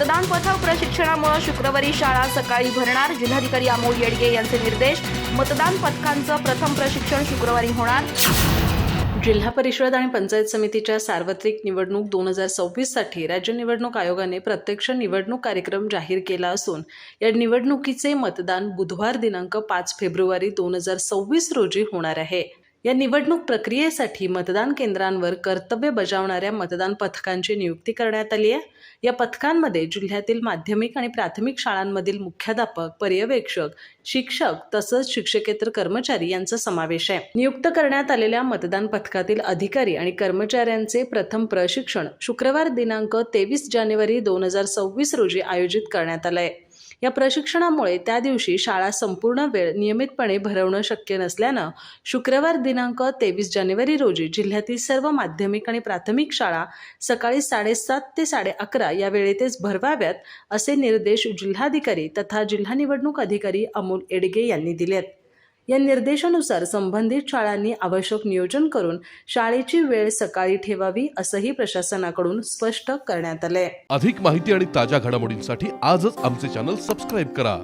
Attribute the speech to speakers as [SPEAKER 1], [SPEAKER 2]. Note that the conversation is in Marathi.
[SPEAKER 1] मतदान पथक प्रशिक्षणामुळे शुक्रवारी शाळा सकाळी भरणार. जिल्हाधिकारी अमोल येडगे यांचे निर्देश. मतदान पथकांचं प्रथम प्रशिक्षण शुक्रवारी होणार.
[SPEAKER 2] जिल्हा परिषद आणि पंचायत समितीच्या सार्वत्रिक निवडणूक दोन हजार सव्वीससाठी राज्य निवडणूक आयोगाने प्रत्यक्ष निवडणूक कार्यक्रम जाहीर केला असून या निवडणुकीचे मतदान बुधवार दिनांक पाच फेब्रुवारी दोन हजार सव्वीस रोजी होणार आहे. या निवडणूक प्रक्रियेसाठी मतदान केंद्रांवर कर्तव्य बजावणाऱ्या मतदान पथकांची नियुक्ती करण्यात आली आहे. या पथकांमध्ये जिल्ह्यातील माध्यमिक आणि प्राथमिक शाळांमधील मुख्याध्यापक पर्यवेक्षक शिक्षक तसंच शिक्षकेतर कर्मचारी यांचा समावेश आहे. नियुक्त करण्यात आलेल्या मतदान पथकातील अधिकारी आणि कर्मचाऱ्यांचे प्रथम प्रशिक्षण शुक्रवार दिनांक तेवीस जानेवारी दोन हजार सव्वीस रोजी आयोजित करण्यात आलं आहे या प्रशिक्षणामुळे त्या दिवशी शाळा संपूर्ण वेळ नियमितपणे भरवणं शक्य नसल्यानं शुक्रवार दिनांक तेवीस जानेवारी रोजी जिल्ह्यातील सर्व माध्यमिक आणि प्राथमिक शाळा सकाळी साडेसात ते साडे अकरा या वेळेतच भरवाव्यात असे निर्देश जिल्हाधिकारी तथा जिल्हा निवडणूक अधिकारी अमोल एडगे यांनी दिलेत. या निर्देशानुसार संबंधित शाळांनी आवश्यक नियोजन करून शाळेची वेळ सकाळी ठेवावी असंही प्रशासनाकडून स्पष्ट करण्यात आलंय.
[SPEAKER 3] अधिक माहिती आणि ताज्या घडामोडींसाठी आजच आमचे चॅनल सबस्क्राईब करा.